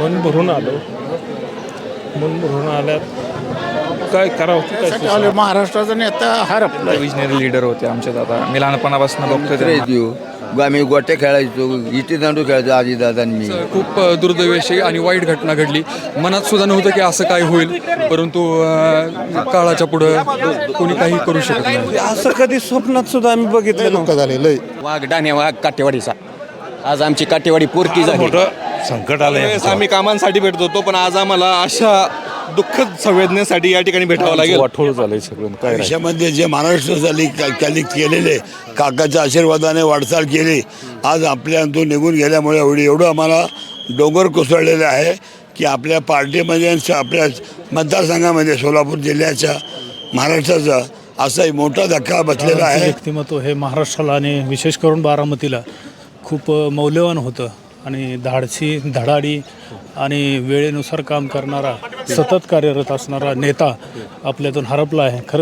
मन भरून आलो. मन भरून आल्यात. काय करावं? काय. आले. महाराष्ट्राचा नेता हरपला विजनरी लीडर होते आमचे दादा मी लहानपणापासून बघतोय त्यांना. खेळायचो आम्ही गोट्या खेळायचो. इटी दांडू खेळायचो आजी दादा मी खूप अ, दुर्दैवाची आणि वाईट घटना घडली. मनात सुद्धा नव्हतं की असं काय होईल. परंतु अ, काळाच्या पुढं कोणी काही करू शकत नाही. असं कधी स्वप्नात सुद्धा आम्ही बघितलं नव्हतं. झालेलं वाघ डाण्या वाघ काटेवाडीचा. आज आमची काटेवाडी पोरकी झाली. संकट आलंय त्यावेळेस आम्ही कामांसाठी भेटत होतो पण आज आम्हाला अशा दुःखद संवेदनेसाठी या ठिकाणी भेटावं लागेल. वाठोळ झालंय सगळं काय आयुष्यामध्ये जे महाराष्ट्रासाठी का- त्यांनी केलेले काकाच्या आशीर्वादाने वाटचाल केली आज आपल्या तो निघून गेल्यामुळे एवढी एवढं आम्हाला डोंगर कोसळलेलं आहे की आपल्या पार्टीमध्ये आणि स- आपल्या मतदारसंघामध्ये सोलापूर जिल्ह्याच्या महाराष्ट्राचा असा एक मोठा धक्का बसलेला आहे. व्यक्तिमत्व हे महाराष्ट्राला आणि विशेष करून बारामतीला खूप अ, मौल्यवान होतं. आणि धाडसी धडाडी आणि वेळेनुसार काम करणारा सतत कार्यरत असणारा नेता आपल्यातून हरपला आहे. खरं